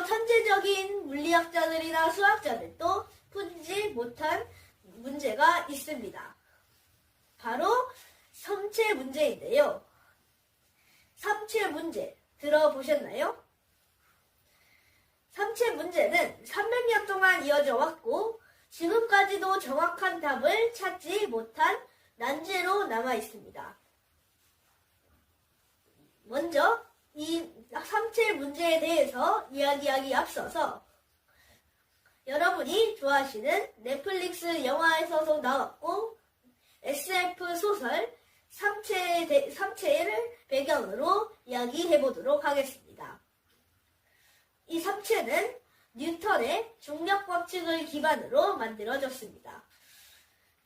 더 천재적인 물리학자들이나 수학자들도 풀지 못한 문제가 있습니다. 바로 삼체 문제인데요. 삼체 문제 들어보셨나요? 삼체 문제는 300년 동안 이어져 왔고 지금까지도 정확한 답을 찾지 못한 난제로 남아 있습니다. 먼저 이 삼체 문제에 대해서 이야기하기 앞서서 여러분이 좋아하시는 넷플릭스 영화에서도 나왔고 SF 소설 삼체에 대- 삼체를 배경으로 이야기해 보도록 하겠습니다. 이 삼체는 뉴턴의 중력 법칙을 기반으로 만들어졌습니다.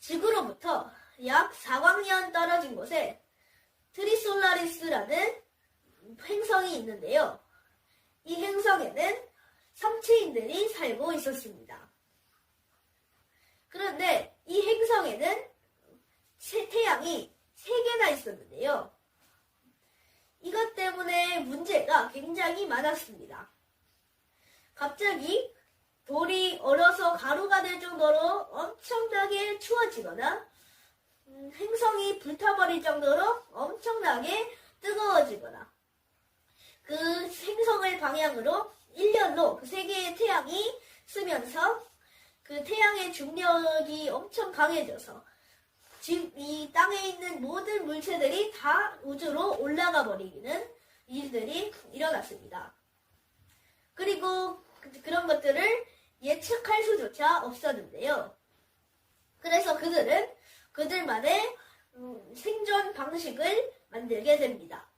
지구로부터 약 4광년 떨어진 곳에 트리솔라리스라는 행성이 있는데요. 이 행성에는 삼체인들이 살고 있었습니다. 그런데 이 행성에는 세- 태양이 세개나 있었는데요. 이것 때문에 문제가 굉장히 많았습니다. 갑자기 돌이 얼어서 가루가 될 정도로 엄청나게 추워지거나 음, 행성이 불타버릴 정도로 엄청나게 뜨거워지거나 그 행성을 방향으로 일렬로 그 세 개의 태양이 쓰면서 그 태양의 중력이 엄청 강해져서 지금 이 땅에 있는 모든 물체들이 다 우주로 올라가 버리는 일들이 일어났습니다. 그리고 그- 그런 것들을 예측할 수조차 없었는데요. 그래서 그들은 그들만의 음, 생존 방식을 만들게 됩니다.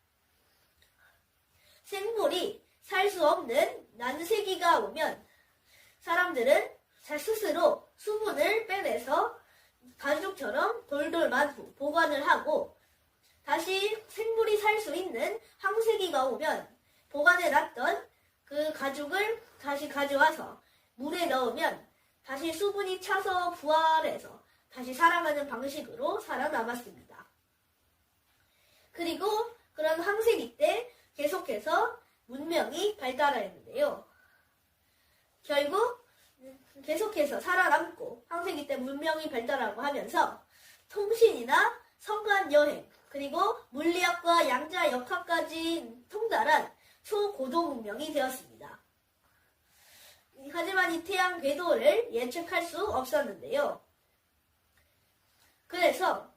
생물이 살 수 없는 난세기가 오면 사람들은 자 스스로 수분을 빼내서 가죽처럼 돌돌만 후 보관을 하고 다시 생물이 살 수 있는 항세기가 오면 보관해 놨던 그 가죽을 다시 가져와서 물에 넣으면 다시 수분이 차서 부활해서 다시 살아가는 방식으로 살아남았습니다. 그리고 그런 항세기 때 계속해서 문명이 발달하였는데요. 결국 계속해서 살아남고 항세기 때 문명이 발달하고 하면서 통신이나 성간 여행 그리고 물리학과 양자 역학까지 통달한 초고도 문명이 되었습니다. 하지만 이 태양 궤도를 예측할 수 없었는데요. 그래서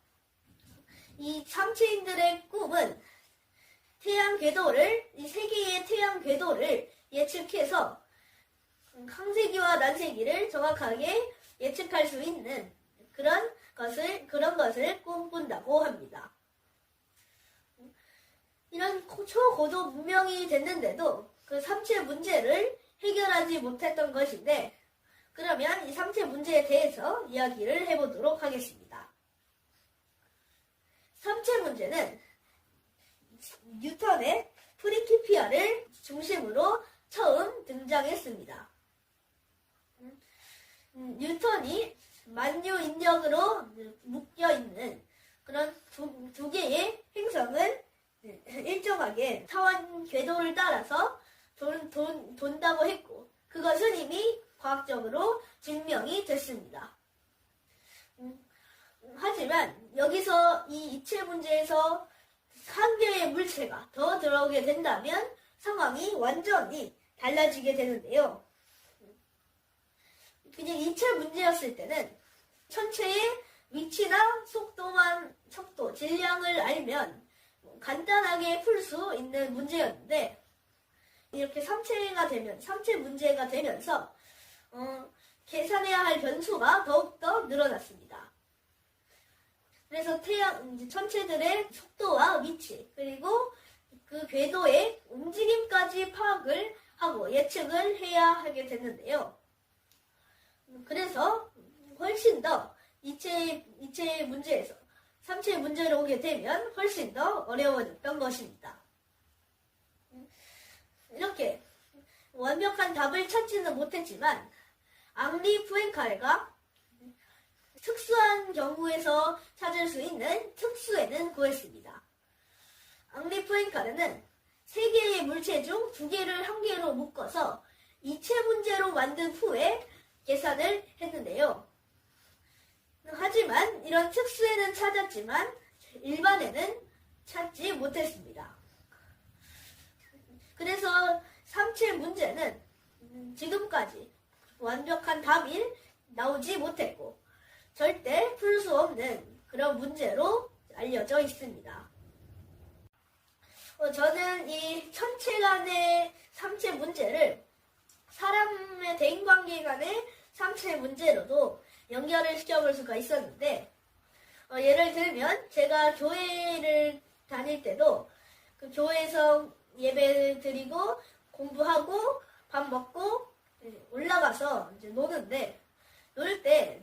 이 삼체인들의 꿈은 태양 궤도를 이세 개의 태양 궤도를 예측해서 항세기와 난세기를 정확하게 예측할 수 있는 그런 것을 그런 것을 꿈꾼다고 합니다. 이런 고- 초고도 문명이 됐는데도 그 삼체 문제를 해결하지 못했던 것인데 그러면 이 삼체 문제에 대해서 이야기를 해보도록 하겠습니다. 삼체 문제는 뉴턴의 프리키피아를 중심으로 처음 등장했습니다. 음, 뉴턴이 만유 인력으로 묶여 있는 그런 두, 두 개의 행성을 일정하게 타원 궤도를 따라서 돈, 돈, 돈다고 했고 그것은 이미 과학적으로 증명이 됐습니다. 음, 하지만 여기서 이 이체 문제에서 한 개의 물체가 더 들어오게 된다면 상황이 완전히 달라지게 되는데요. 그냥 이체 문제였을 때는 천체의 위치나 속도만, 속도, 질량을 알면 간단하게 풀 수 있는 문제였는데, 이렇게 삼체가 되면, 삼체 문제가 되면서, 어, 계산해야 할 변수가 더욱더 늘어났습니다. 그래서 태양, 천체들의 속도와 위치, 그리고 그 궤도의 움직임까지 파악을 하고 예측을 해야 하게 됐는데요. 그래서 훨씬 더 이체, 이체 문제에서 삼체 문제로 오게 되면 훨씬 더 어려워졌던 것입니다. 이렇게 완벽한 답을 찾지는 못했지만 앙리 푸엔칼가 특수한 경우에서 찾을 수 있는 특수에는 구했습니다. 앙리 푸엔카르는 세 개의 물체 중 두 개를 한 개로 묶어서 이체 문제로 만든 후에 계산을 했는데요. 하지만 이런 특수에는 찾았지만 일반에는 찾지 못했습니다. 그래서 삼체 문제는 지금까지 완벽한 답이 나오지 못했고 절대 풀 수 없는 그런 문제로 알려져 있습니다. 어, 저는 이 천체 간의 삼체 문제를 사람의 대인관계 간의 삼체 문제로도 연결을 시켜볼 수가 있었는데 어, 예를 들면 제가 교회를 다닐 때도 그 교회에서 예배 드리고 공부하고 밥 먹고 이제 올라가서 이제 노는데 놀 때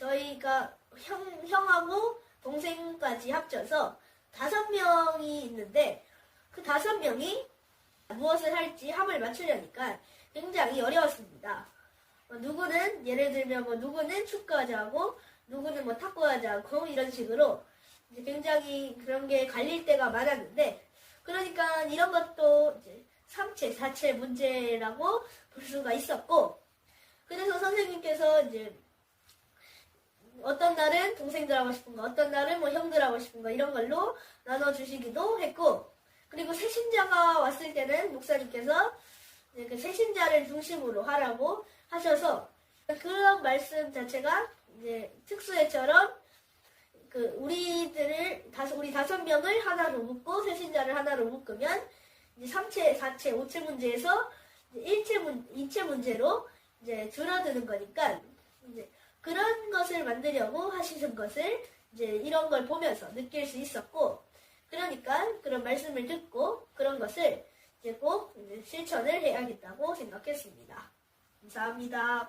저희가 형, 형하고 동생까지 합쳐서 다섯 명이 있는데 그 다섯 명이 무엇을 할지 합을 맞추려니까 굉장히 어려웠습니다. 어, 누구는 예를 들면 뭐 누구는 축구하자고 누구는 뭐 탁구하자고 이런 식으로 이제 굉장히 그런 게 갈릴 때가 많았는데 그러니까 이런 것도 이제 3체, 4체 문제라고 볼 수가 있었고 그래서 선생님께서 이제 어떤 날은 동생들 하고 싶은 거, 어떤 날은 뭐 형들 하고 싶은 거 이런 걸로 나눠주시기도 했고 그리고 새신자가 왔을 때는 목사님께서 그 새신자를 중심으로 하라고 하셔서 그런 말씀 자체가 이제 특수회처럼 그 우리들을 다섯 우리 다섯 명을 하나로 묶고 새신자를 하나로 묶으면 이제 3체, 4체, 5체 문제에서 이제 1체 문, 2체 문제로 이제 줄어드는 거니까 이제 그런 것을 만들려고 하시는 것을 이제 이런 걸 보면서 느낄 수 있었고 그러니까 그런 말씀을 듣고 그런 것을 이제 꼭 실천을 해야겠다고 생각했습니다. 감사합니다.